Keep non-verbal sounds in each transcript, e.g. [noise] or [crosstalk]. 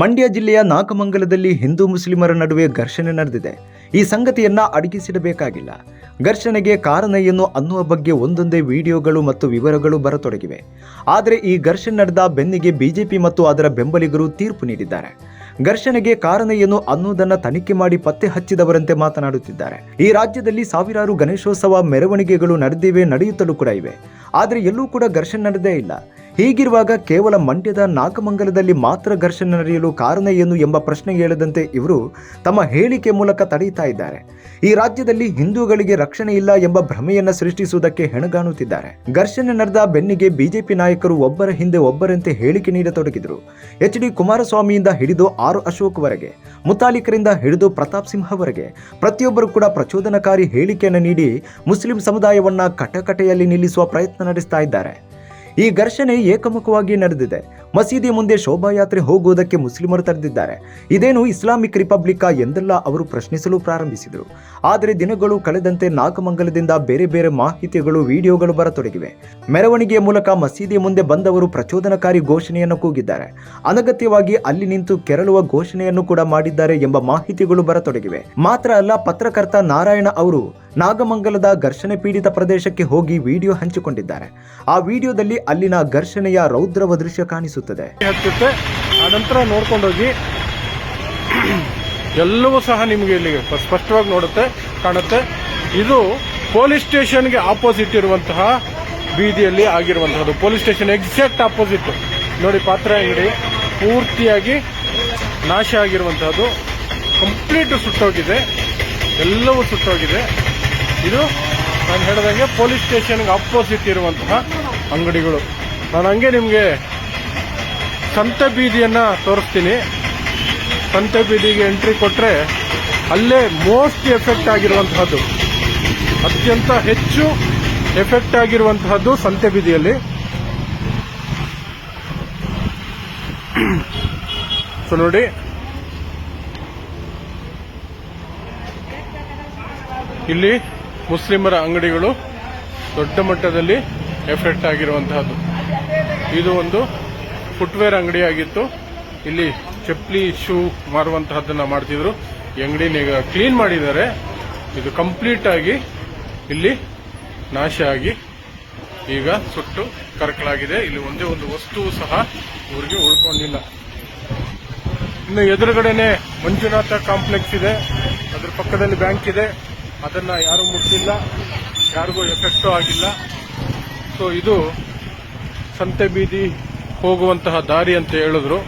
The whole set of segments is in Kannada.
ಮಂಡ್ಯ ಜಿಲ್ಲೆಯ ನಾಗಮಂಗಲದಲ್ಲಿ ಹಿಂದೂ ಮುಸ್ಲಿಮರ ನಡುವೆ ಘರ್ಷಣೆ ನಡೆದಿದೆ. ಈ ಸಂಗತಿಯನ್ನ ಅಡಗಿಸಿಡಬೇಕಾಗಿಲ್ಲ. ಘರ್ಷಣೆಗೆ ಕಾರಣ ಏನು ಅನ್ನುವ ಬಗ್ಗೆ ಒಂದೊಂದೇ ವಿಡಿಯೋಗಳು ಮತ್ತು ವಿವರಗಳು ಬರತೊಡಗಿವೆ. ಆದರೆ ಈ ಘರ್ಷಣೆ ನಡೆದ ಬೆನ್ನಿಗೆ ಬಿಜೆಪಿ ಮತ್ತು ಅದರ ಬೆಂಬಲಿಗರು ತೀರ್ಪು ನೀಡಿದ್ದಾರೆ. ಘರ್ಷಣೆಗೆ ಕಾರಣ ಏನು ಅನ್ನುವುದನ್ನು ತನಿಖೆ ಮಾಡಿ ಪತ್ತೆ ಹಚ್ಚಿದವರಂತೆ ಮಾತನಾಡುತ್ತಿದ್ದಾರೆ. ಈ ರಾಜ್ಯದಲ್ಲಿ ಸಾವಿರಾರು ಗಣೇಶೋತ್ಸವ ಮೆರವಣಿಗೆಗಳು ನಡೆದಿವೆ, ನಡೆಯುತ್ತಲೂ ಕೂಡ ಇವೆ. ಆದರೆ ಎಲ್ಲೂ ಕೂಡ ಘರ್ಷಣೆ ನಡೆದೇ ಇಲ್ಲ. ಹೀಗಿರುವಾಗ ಕೇವಲ ಮಂಡ್ಯದ ನಾಗಮಂಗಲದಲ್ಲಿ ಮಾತ್ರ ಘರ್ಷಣೆ ನಡೆಯಲು ಕಾರಣ ಏನು ಎಂಬ ಪ್ರಶ್ನೆ ಹೇಳದಂತೆ ಇವರು ತಮ್ಮ ಹೇಳಿಕೆ ಮೂಲಕ ತಡೆಯುತ್ತಾ ಇದ್ದಾರೆ. ಈ ರಾಜ್ಯದಲ್ಲಿ ಹಿಂದೂಗಳಿಗೆ ರಕ್ಷಣೆ ಇಲ್ಲ ಎಂಬ ಭ್ರಮೆಯನ್ನು ಸೃಷ್ಟಿಸುವುದಕ್ಕೆ ಹೆಣಗಾಣುತ್ತಿದ್ದಾರೆ. ಘರ್ಷಣೆ ನಡೆದ ಬೆನ್ನಿಗೆ ಬಿಜೆಪಿ ನಾಯಕರು ಒಬ್ಬರ ಹಿಂದೆ ಒಬ್ಬರಂತೆ ಹೇಳಿಕೆ ನೀಡತೊಡಗಿದರು. ಎಚ್ ಡಿ ಕುಮಾರಸ್ವಾಮಿಯಿಂದ ಹಿಡಿದು ಆರು ಅಶೋಕ್ ವರೆಗೆ, ಮುತಾಲಿಕರಿಂದ ಹಿಡಿದು ಪ್ರತಾಪ್ ಸಿಂಹವರೆಗೆ ಪ್ರತಿಯೊಬ್ಬರು ಕೂಡ ಪ್ರಚೋದನಕಾರಿ ಹೇಳಿಕೆಯನ್ನು ನೀಡಿ ಮುಸ್ಲಿಂ ಸಮುದಾಯವನ್ನ ಕಟಕಟೆಯಲ್ಲಿ ನಿಲ್ಲಿಸುವ ಪ್ರಯತ್ನ ನಡೆಸ್ತಾ ಇದ್ದಾರೆ. ಈ ಘರ್ಷಣೆ ಏಕಮುಖವಾಗಿ ನಡೆದಿದೆ. ಮಸೀದಿ ಮುಂದೆ ಶೋಭಾಯಾತ್ರೆ ಹೋಗುವುದಕ್ಕೆ ಮುಸ್ಲಿಮರು ತಡೆದಿದ್ದಾರೆ ಇದೇನು ಇಸ್ಲಾಮಿಕ್ ರಿಪಬ್ಲಿಕಾ ಎಂದೆಲ್ಲ ಅವರು ಪ್ರಶ್ನಿಸಲು ಪ್ರಾರಂಭಿಸಿದರು. ಆದರೆ ದಿನಗಳು ಕಳೆದಂತೆ ನಾಗಮಂಗಲದಿಂದ ಬೇರೆ ಬೇರೆ ಮಾಹಿತಿಗಳು, ವಿಡಿಯೋಗಳು ಬರತೊಡಗಿವೆ. ಮೆರವಣಿಗೆಯ ಮೂಲಕ ಮಸೀದಿ ಮುಂದೆ ಬಂದವರು ಪ್ರಚೋದನಕಾರಿ ಘೋಷಣೆಯನ್ನು ಕೂಗಿದ್ದಾರೆ. ಅನಗತ್ಯವಾಗಿ ಅಲ್ಲಿ ನಿಂತು ಕೆರಳುವ ಘೋಷಣೆಯನ್ನು ಕೂಡ ಮಾಡಿದ್ದಾರೆ ಎಂಬ ಮಾಹಿತಿಗಳು ಬರತೊಡಗಿವೆ. ಮಾತ್ರ ಅಲ್ಲ, ಪತ್ರಕರ್ತ ನಾರಾಯಣ ಅವರು ನಾಗಮಂಗಲದ ಘರ್ಷಣೆ ಪೀಡಿತ ಪ್ರದೇಶಕ್ಕೆ ಹೋಗಿ ವಿಡಿಯೋ ಹಂಚಿಕೊಂಡಿದ್ದಾರೆ. ಆ ವಿಡಿಯೋದಲ್ಲಿ ಅಲ್ಲಿನ ಘರ್ಷಣೆಯ ರೌದ್ರವ ದೃಶ್ಯ ಕಾಣಿಸುತ್ತದೆ. ಹತ್ತುತ್ತೆ ಆನಂತರ ನೋಡ್ಕೊಂಡೋಗಿ ಎಲ್ಲವೂ ಸಹ ನಿಮಗೆ ಇಲ್ಲಿ ಸ್ಪಷ್ಟವಾಗಿ ನೋಡುತ್ತೆ, ಕಾಣುತ್ತೆ. ಇದು ಪೊಲೀಸ್ ಸ್ಟೇಷನ್ಗೆ ಆಪೋಸಿಟ್ ಇರುವಂತಹ ಬೀದಿಯಲ್ಲಿ ಆಗಿರುವಂತಹದ್ದು. Police station exact opposite. ನೋಡಿ, ಪಾತ್ರ ಅಂಗಡಿ ಪೂರ್ತಿಯಾಗಿ ನಾಶ ಆಗಿರುವಂತಹದ್ದು. ಕಂಪ್ಲೀಟ್ ಸುಟ್ಟೋಗಿದೆ. ಎಲ್ಲವೂ ಸುಟ್ಟೋಗಿದೆ. ಇದು ನಾನು ಹೇಳಿದಂಗೆ ಪೊಲೀಸ್ ಸ್ಟೇಷನ್ಗೆ ಆಪೋಸಿಟ್ ಇರುವಂತಹ ಅಂಗಡಿಗಳು. ನಾನು ಹಂಗೆ ನಿಮಗೆ ಸಂತೆ ಬೀದಿಯನ್ನ ತೋರಿಸ್ತೀನಿ. ಸಂತೆ ಬೀದಿಗೆ ಎಂಟ್ರಿ ಕೊಟ್ಟರೆ ಅಲ್ಲೇ ಮೋಸ್ಟ್ ಎಫೆಕ್ಟ್ ಆಗಿರುವಂತಹದ್ದು. ಅತ್ಯಂತ ಹೆಚ್ಚು ಎಫೆಕ್ಟ್ ಆಗಿರುವಂತಹದ್ದು ಸಂತೆ ಬೀದಿಯಲ್ಲಿ. [clears throat] ಸೊ ನೋಡಿ. ಇಲ್ಲಿ ಮುಸ್ಲಿಮರ ಅಂಗಡಿಗಳು ದೊಡ್ಡ ಮಟ್ಟದಲ್ಲಿ ಎಫೆಕ್ಟ್ ಆಗಿರುವಂತಹದ್ದು. ಇದು ಒಂದು ಫುಟ್ವೇರ್ ಅಂಗಡಿ ಆಗಿತ್ತು. ಇಲ್ಲಿ ಚಪ್ಪಲಿ ಶೂ ಮಾರುವಂತಹದ್ದನ್ನ ಮಾಡ್ತಿದ್ರು. ಈ ಅಂಗಡಿನ ಈಗ ಕ್ಲೀನ್ ಮಾಡಿದ್ದಾರೆ. ಇದು ಕಂಪ್ಲೀಟ್ ಆಗಿ ಇಲ್ಲಿ ನಾಶ ಆಗಿ ಈಗ ಸುಟ್ಟು ಕರಕಲಾಗಿದೆ. ಇಲ್ಲಿ ಒಂದೇ ಒಂದು ವಸ್ತು ಸಹ ಇವರಿಗೆ ಉಳ್ಕೊಂಡಿಲ್ಲ. ಇನ್ನು ಎದುರುಗಡೆನೆ ಮಂಜುನಾಥ ಕಾಂಪ್ಲೆಕ್ಸ್ ಇದೆ. ಅದ್ರ ಪಕ್ಕದಲ್ಲಿ ಬ್ಯಾಂಕ್ ಇದೆ. ಅದನ್ನ ಯಾರು ಮುಟ್ಟಿಲ್ಲ, ಯಾರಿಗೂ ಎಫೆಕ್ಟು ಆಗಿಲ್ಲ. ಸೊ ಇದು ಸಂತೆ ಬೀದಿ ಹೋಗುವಂತಹ ದಾರಿ ಅಂತ ಹೇಳಿದ್ರು.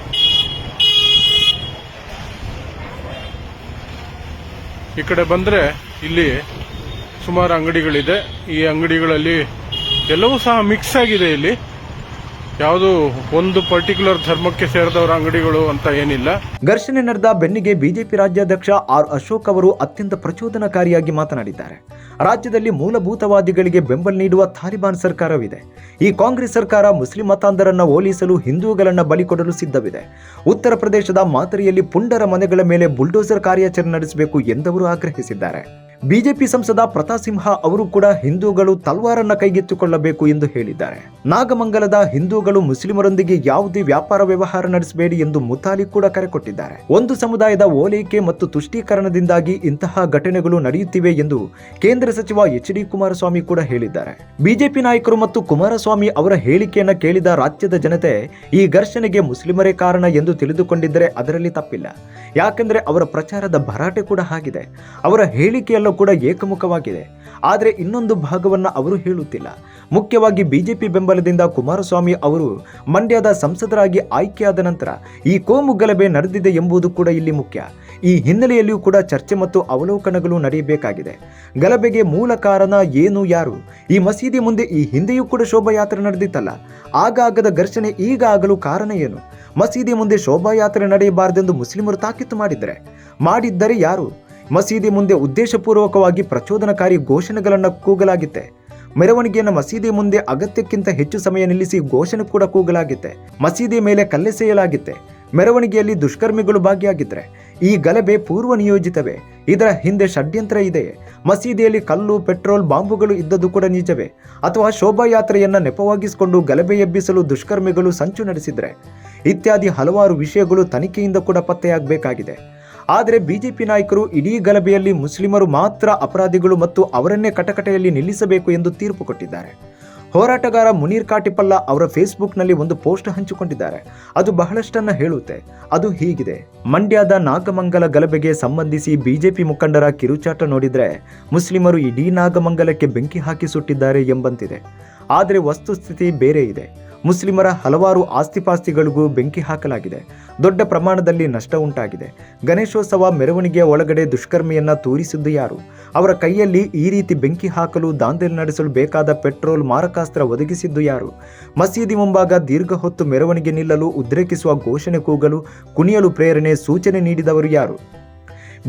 ಈ ಕಡೆ ಬಂದ್ರೆ ಇಲ್ಲಿ ಸುಮಾರು ಅಂಗಡಿಗಳಿದೆ. ಈ ಅಂಗಡಿಗಳಲ್ಲಿ ಎಲ್ಲವೂ ಸಹ ಮಿಕ್ಸ್ ಆಗಿದೆ ಇಲ್ಲಿ. ಯಾವುದು ಒಂದು ಪರ್ಟಿಕ್ಯುಲರ್ ಧರ್ಮಕ್ಕೆ ಸೇರಿದವರ ಅಂಗಡಿಗಳು ಅಂತ ಏನಿಲ್ಲ. ಘರ್ಷಣೆ ನಡೆದ ಬೆನ್ನಿಗೆ ಬಿಜೆಪಿ ರಾಜ್ಯಾಧ್ಯಕ್ಷ ಆರ್ ಅಶೋಕ್ ಅವರು ಅತ್ಯಂತ ಪ್ರಚೋದನಕಾರಿಯಾಗಿ ಮಾತನಾಡಿದ್ದಾರೆ. ರಾಜ್ಯದಲ್ಲಿ ಮೂಲಭೂತವಾದಿಗಳಿಗೆ ಬೆಂಬಲ ನೀಡುವ ತಾಲಿಬಾನ್ ಸರ್ಕಾರವಿದೆ. ಈ ಕಾಂಗ್ರೆಸ್ ಸರ್ಕಾರ ಮುಸ್ಲಿಂ ಮತಾಂಧರನ್ನ ಹೋಲಿಸಲು ಹಿಂದೂಗಳನ್ನು ಬಲಿ ಕೊಡಲು ಸಿದ್ಧವಿದೆ. ಉತ್ತರ ಪ್ರದೇಶದ ಮಾದರಿಯಲ್ಲಿ ಪುಂಡರ ಮನೆಗಳ ಮೇಲೆ ಬುಲ್ಡೋಸರ್ ಕಾರ್ಯಾಚರಣೆ ನಡೆಸಬೇಕು ಎಂದವರು ಆಗ್ರಹಿಸಿದ್ದಾರೆ. ಬಿಜೆಪಿ ಸಂಸದ ಪ್ರತಾಪ್ ಸಿಂಹ ಅವರು ಕೂಡ ಹಿಂದೂಗಳು ತಲ್ವಾರನ್ನ ಕೈಗೆತ್ತಿಕೊಳ್ಳಬೇಕು ಎಂದು ಹೇಳಿದ್ದಾರೆ. ನಾಗಮಂಗಲದ ಹಿಂದೂಗಳು ಮುಸ್ಲಿಮರೊಂದಿಗೆ ಯಾವುದೇ ವ್ಯಾಪಾರ ವ್ಯವಹಾರ ನಡೆಸಬೇಡಿ ಎಂದು ಮುತಾಲಿ ಕೂಡ ಕರೆ ಕೊಟ್ಟಿದ್ದಾರೆ. ಒಂದು ಸಮುದಾಯದ ಓಲೈಕೆ ಮತ್ತು ತುಷ್ಟೀಕರಣದಿಂದಾಗಿ ಇಂತಹ ಘಟನೆಗಳು ನಡೆಯುತ್ತಿವೆ ಎಂದು ಕೇಂದ್ರ ಸಚಿವ ಎಚ್ ಡಿ ಕುಮಾರಸ್ವಾಮಿ ಕೂಡ ಹೇಳಿದ್ದಾರೆ. ಬಿಜೆಪಿ ನಾಯಕರು ಮತ್ತು ಕುಮಾರಸ್ವಾಮಿ ಅವರ ಹೇಳಿಕೆಯನ್ನ ಕೇಳಿದ ರಾಜ್ಯದ ಜನತೆ ಈ ಘರ್ಷಣೆಗೆ ಮುಸ್ಲಿಮರೇ ಕಾರಣ ಎಂದು ತಿಳಿದುಕೊಂಡಿದ್ದರೆ ಅದರಲ್ಲಿ ತಪ್ಪಿಲ್ಲ. ಯಾಕೆಂದ್ರೆ ಅವರ ಪ್ರಚಾರದ ಭರಾಟೆ ಕೂಡ ಆಗಿದೆ. ಅವರ ಹೇಳಿಕೆಯಲ್ಲೂ ಕೂಡ ಏಕಮುಖವಾಗಿದೆ. ಆದರೆ ಇನ್ನೊಂದು ಭಾಗವನ್ನ ಅವರು ಹೇಳುತ್ತಿಲ್ಲ. ಮುಖ್ಯವಾಗಿ ಬಿಜೆಪಿ ಬೆಂಬಲದಿಂದ ಕುಮಾರಸ್ವಾಮಿ ಅವರು ಮಂಡ್ಯದ ಸಂಸದರಾಗಿ ಆಯ್ಕೆಯಾದ ನಂತರ ಈ ಕೋಮು ಗಲಭೆ ನಡೆದಿದೆ ಎಂಬುದು ಕೂಡ ಇಲ್ಲಿ ಮುಖ್ಯ. ಈ ಹಿನ್ನೆಲೆಯಲ್ಲಿಯೂ ಕೂಡ ಚರ್ಚೆ ಮತ್ತು ಅವಲೋಕನಗಳು ನಡೆಯಬೇಕಾಗಿದೆ. ಗಲಭೆಗೆ ಮೂಲ ಕಾರಣ ಏನು, ಯಾರು? ಈ ಮಸೀದಿ ಮುಂದೆ ಈ ಹಿಂದೆಯೂ ಕೂಡ ಶೋಭಾಯಾತ್ರೆ ನಡೆದಿತ್ತಲ್ಲ? ಆಗಾಗದ ಘರ್ಷಣೆ ಈಗ ಆಗಲು ಕಾರಣ ಏನು? ಮಸೀದಿ ಮುಂದೆ ಶೋಭಾಯಾತ್ರೆ ನಡೆಯಬಾರದೆಂದು ಮುಸ್ಲಿಮರು ತಾಕೀತು ಮಾಡಿದ್ದಾರೆ ಮಾಡಿದ್ದರೆ ಯಾರು? ಮಸೀದಿ ಮುಂದೆ ಉದ್ದೇಶಪೂರ್ವಕವಾಗಿ ಪ್ರಚೋದನಕಾರಿ ಘೋಷಣೆಗಳನ್ನು ಕೂಗಲಾಗಿತ್ತೆ. ಮೆರವಣಿಗೆಯನ್ನು ಮಸೀದಿ ಮುಂದೆ ಅಗತ್ಯಕ್ಕಿಂತ ಹೆಚ್ಚು ಸಮಯ ನಿಲ್ಲಿಸಿ ಘೋಷಣೆ ಕೂಡ ಕೂಗಲಾಗಿತ್ತೆ. ಮಸೀದಿ ಮೇಲೆ ಕಲ್ಲೆಸೆಯಲಾಗಿತ್ತೆ ಮೆರವಣಿಗೆಯಲ್ಲಿ ದುಷ್ಕರ್ಮಿಗಳು ಭಾಗಿಯಾಗಿದ್ದರೆ ಈ ಗಲಭೆ ಪೂರ್ವ ನಿಯೋಜಿತವೇ. ಇದರ ಹಿಂದೆ ಷಡ್ಯಂತ್ರ ಇದೆಯೇ. ಮಸೀದಿಯಲ್ಲಿ ಕಲ್ಲು, ಪೆಟ್ರೋಲ್, ಬಾಂಬುಗಳು ಇದ್ದದ್ದು ಕೂಡ ನಿಜವೇ. ಅಥವಾ ಶೋಭಾಯಾತ್ರೆಯನ್ನು ನೆಪವಾಗಿಸಿಕೊಂಡು ಗಲಭೆ ಎಬ್ಬಿಸಲು ದುಷ್ಕರ್ಮಿಗಳು ಸಂಚು ನಡೆಸಿದರೆ. ಇತ್ಯಾದಿ ಹಲವಾರು ವಿಷಯಗಳು ತನಿಖೆಯಿಂದ ಕೂಡ ಪತ್ತೆಯಾಗಬೇಕಾಗಿದೆ. ಆದರೆ ಬಿಜೆಪಿ ನಾಯಕರು ಇಡೀ ಗಲಭೆಯಲ್ಲಿ ಮುಸ್ಲಿಮರು ಮಾತ್ರ ಅಪರಾಧಿಗಳು ಮತ್ತು ಅವರನ್ನೇ ಕಟಕಟೆಯಲ್ಲಿ ನಿಲ್ಲಿಸಬೇಕು ಎಂದು ತೀರ್ಪು ಕೊಟ್ಟಿದ್ದಾರೆ. ಹೋರಾಟಗಾರ ಮುನೀರ್ ಕಾಟಿಪಲ್ಲ ಅವರ ಫೇಸ್ಬುಕ್ನಲ್ಲಿ ಒಂದು ಪೋಸ್ಟ್ ಹಂಚಿಕೊಂಡಿದ್ದಾರೆ. ಅದು ಬಹಳಷ್ಟನ್ನ ಹೇಳುತ್ತೆ. ಅದು ಹೀಗಿದೆ. ಮಂಡ್ಯದ ನಾಗಮಂಗಲ ಗಲಭೆಗೆ ಸಂಬಂಧಿಸಿ ಬಿಜೆಪಿ ಮುಖಂಡರ ಕಿರುಚಾಟ ನೋಡಿದರೆ ಮುಸ್ಲಿಮರು ಇಡೀ ನಾಗಮಂಗಲಕ್ಕೆ ಬೆಂಕಿ ಹಾಕಿ ಸುಟ್ಟಿದ್ದಾರೆ ಎಂಬಂತಿದೆ. ಆದರೆ ವಸ್ತುಸ್ಥಿತಿ ಬೇರೆ ಇದೆ. ಮುಸ್ಲಿಮರ ಹಲವಾರು ಆಸ್ತಿಪಾಸ್ತಿಗಳಿಗೂ ಬೆಂಕಿ ಹಾಕಲಾಗಿದೆ. ದೊಡ್ಡ ಪ್ರಮಾಣದಲ್ಲಿ ನಷ್ಟ ಉಂಟಾಗಿದೆ. ಗಣೇಶೋತ್ಸವ ಮೆರವಣಿಗೆಯ ಒಳಗಡೆ ದುಷ್ಕರ್ಮಿಯನ್ನ ತೋರಿಸಿದ್ದು ಯಾರು? ಅವರ ಕೈಯಲ್ಲಿ ಈ ರೀತಿ ಬೆಂಕಿ ಹಾಕಲು ದಾಂಧಲೆ ನಡೆಸಲು ಬೇಕಾದ ಪೆಟ್ರೋಲ್ ಮಾರಕಾಸ್ತ್ರ ಒದಗಿಸಿದ್ದು ಯಾರು? ಮಸೀದಿ ಮುಂಭಾಗ ದೀರ್ಘ ಹೊತ್ತು ಮೆರವಣಿಗೆ ನಿಲ್ಲಲು, ಉದ್ರೇಕಿಸುವ ಘೋಷಣೆ ಕೂಗಲು, ಕುಣಿಯಲು ಪ್ರೇರಣೆ, ಸೂಚನೆ ನೀಡಿದವರು ಯಾರು?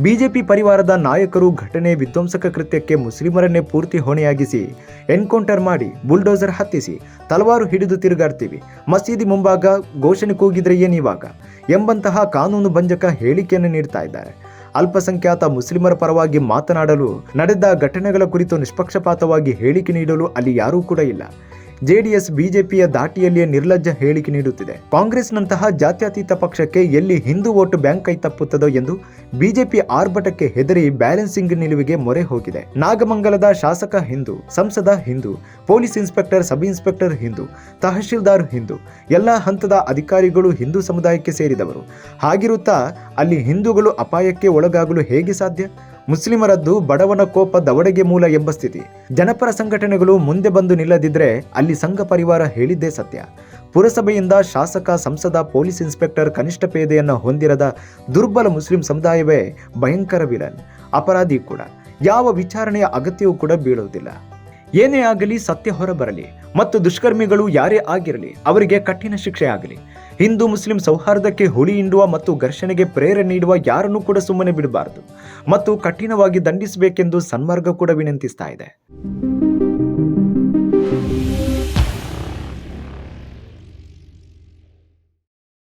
ಬಿಜೆಪಿ ಪರಿವಾರದ ನಾಯಕರು ಘಟನೆ ವಿಧ್ವಂಸಕ ಕೃತ್ಯಕ್ಕೆ ಮುಸ್ಲಿಮರನ್ನೇ ಪೂರ್ತಿ ಹೊಣೆಯಾಗಿಸಿ ಎನ್ಕೌಂಟರ್ ಮಾಡಿ ಬುಲ್ಡೋಸರ್ ಹತ್ತಿಸಿ ತಲವಾರು ಹಿಡಿದು ತಿರುಗಾಡ್ತೀವಿ. ಮಸೀದಿ ಮುಂಭಾಗ ಘೋಷಣೆ ಕೂಗಿದ್ರೆ ಏನಿವಾಗ ಎಂಬಂತಹ ಕಾನೂನು ಭಂಜಕ ಹೇಳಿಕೆಯನ್ನು ನೀಡ್ತಾ ಇದ್ದಾರೆ. ಅಲ್ಪಸಂಖ್ಯಾತ ಮುಸ್ಲಿಮರ ಪರವಾಗಿ ಮಾತನಾಡಲು ನಡೆದ ಘಟನೆಗಳ ಕುರಿತು ನಿಷ್ಪಕ್ಷಪಾತವಾಗಿ ಹೇಳಿಕೆ ನೀಡಲು ಅಲ್ಲಿ ಯಾರೂ ಕೂಡ ಇಲ್ಲ. ಜೆಡಿಎಸ್ ಬಿಜೆಪಿಯ ದಾಟಿಯಲ್ಲಿಯೇ ನಿರ್ಲಜ್ಜ ಹೇಳಿಕೆ ನೀಡುತ್ತಿದೆ. ಕಾಂಗ್ರೆಸ್ನಂತಹ ಜಾತ್ಯತೀತ ಪಕ್ಷಕ್ಕೆ ಎಲ್ಲಿ ಹಿಂದೂ ಓಟು ಬ್ಯಾಂಕ್ ಕೈ ತಪ್ಪುತ್ತದೋ ಎಂದು ಬಿಜೆಪಿ ಆರ್ಭಟಕ್ಕೆ ಹೆದರಿ ಬ್ಯಾಲೆನ್ಸಿಂಗ್ ನಿಲುವಿಗೆ ಮೊರೆ ಹೋಗಿದೆ. ನಾಗಮಂಗಲದ ಶಾಸಕ ಹಿಂದೂ, ಸಂಸದ Hindu, police inspector, sub inspector Hindu, tahsildar Hindu, ಎಲ್ಲ ಹಂತದ ಅಧಿಕಾರಿಗಳು ಹಿಂದೂ ಸಮುದಾಯಕ್ಕೆ ಸೇರಿದವರು. ಹಾಗಿರುತ್ತಾ ಅಲ್ಲಿ ಹಿಂದೂಗಳು ಅಪಾಯಕ್ಕೆ ಒಳಗಾಗಲು ಹೇಗೆ ಸಾಧ್ಯ? ಮುಸ್ಲಿಮರದ್ದು ಬಡವನ ಕೋಪ ದವಡೆಗೆ ಮೂಲ ಎಂಬ ಸ್ಥಿತಿ. ಜನಪರ ಸಂಘಟನೆಗಳು ಮುಂದೆ ಬಂದು ನಿಲ್ಲದಿದ್ರೆ ಅಲ್ಲಿ ಸಂಘ ಪರಿವಾರ ಹೇಳಿದ್ದೇ ಸತ್ಯ. ಪುರಸಭೆಯಿಂದ ಶಾಸಕ, ಸಂಸದ, ಪೊಲೀಸ್ ಇನ್ಸ್ಪೆಕ್ಟರ್, ಕನಿಷ್ಠ ಪೇದೆಯನ್ನು ಹೊಂದಿರದ ದುರ್ಬಲ ಮುಸ್ಲಿಂ ಸಮುದಾಯವೇ ಭಯಂಕರ ವಿಲನ್, ಅಪರಾಧಿ ಕೂಡ. ಯಾವ ವಿಚಾರಣೆಯ ಅಗತ್ಯವೂ ಕೂಡ ಬೀಳುವುದಿಲ್ಲ. ಏನೇ ಆಗಲಿ ಸತ್ಯ ಹೊರಬರಲಿ. ಮತ್ತು ದುಷ್ಕರ್ಮಿಗಳು ಯಾರೇ ಆಗಿರಲಿ, ಅವರಿಗೆ ಕಠಿಣ ಶಿಕ್ಷೆ ಆಗಲಿ ಹಿಂದೂ ಮುಸ್ಲಿಂ ಸೌಹಾರ್ದಕ್ಕೆ ಹುಳಿ ಹಿಂಡುವ ಮತ್ತು ಘರ್ಷಣೆಗೆ ಪ್ರೇರಣೆ ನೀಡುವ ಯಾರನ್ನೂ ಕೂಡ ಸುಮ್ಮನೆ ಬಿಡಬಾರದು. ಮತ್ತು ಕಠಿಣವಾಗಿ ದಂಡಿಸಬೇಕೆಂದು ಸನ್ಮಾರ್ಗ ಕೂಡ ವಿನಂತಿಸ್ತಾ ಇದೆ.